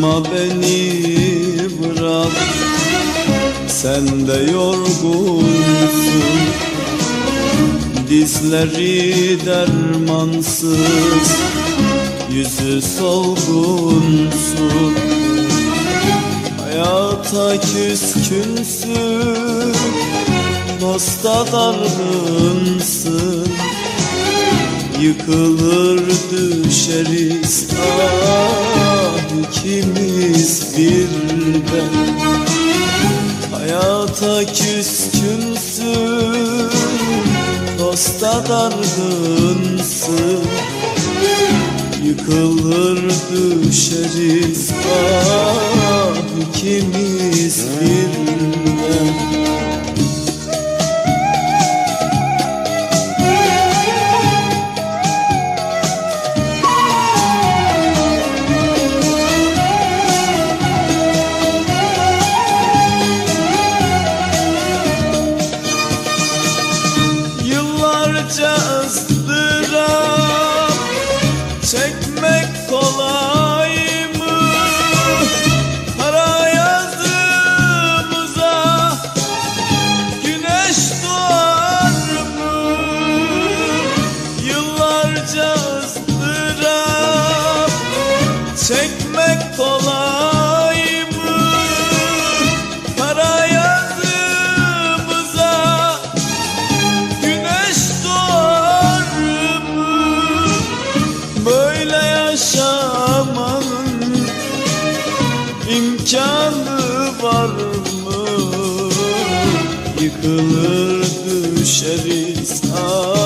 Yorma beni bırak. Sen de yorgunsun. Dizleri dermansız Yüzü solgunsun. Hayata küskünsün Dosta dargınsın. Yıkılır düşeriz. Ah ikimiz birden. Hayata küskünsün Dosta dargınsın. Yıkılır düşeriz ah ikimiz birden Yıllarca imkanı var mı? Yıkılır düşeriz ah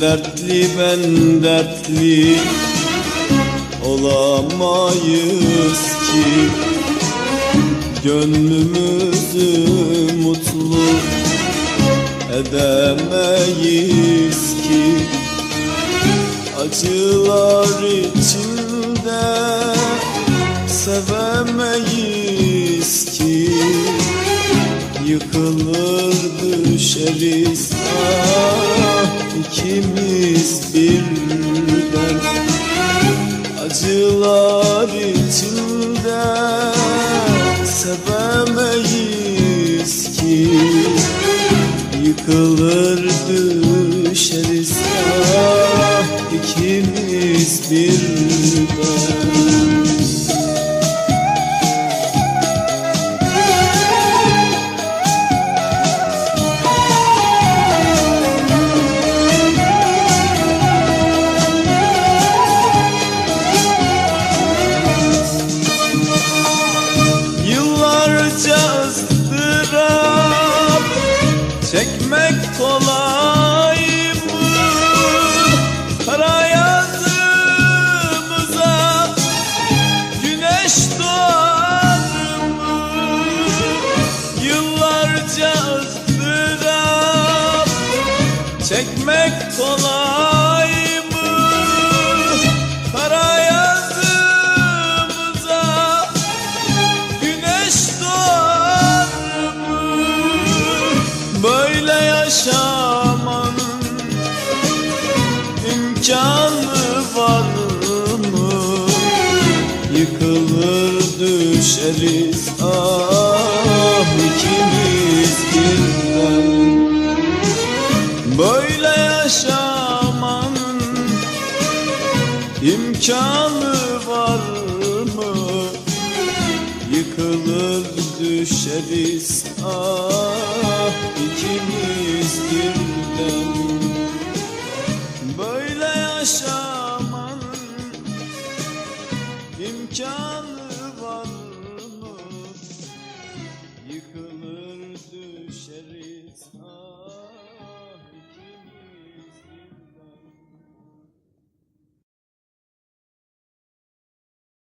dertli ben dertli Olamayız ki. Gönlümüzü mutlu Edemeyiz ki. Acılar içinde Sevemeyiz ki. Yıkılır düşeriz ah ikimiz birden. Acılar içinde sevemeyiz ki. Yıkılır düşeriz ah ikimiz birden Yıllarca ızdırap Çekmek kolay mı? Para yazdığımıza Güneş doğar mı? Böyle yaşamanın imkanı gideriz. Ah ikimiz birden. Böyle yaşamanın imkanı var mı? Yıkılır düşeriz. Ah.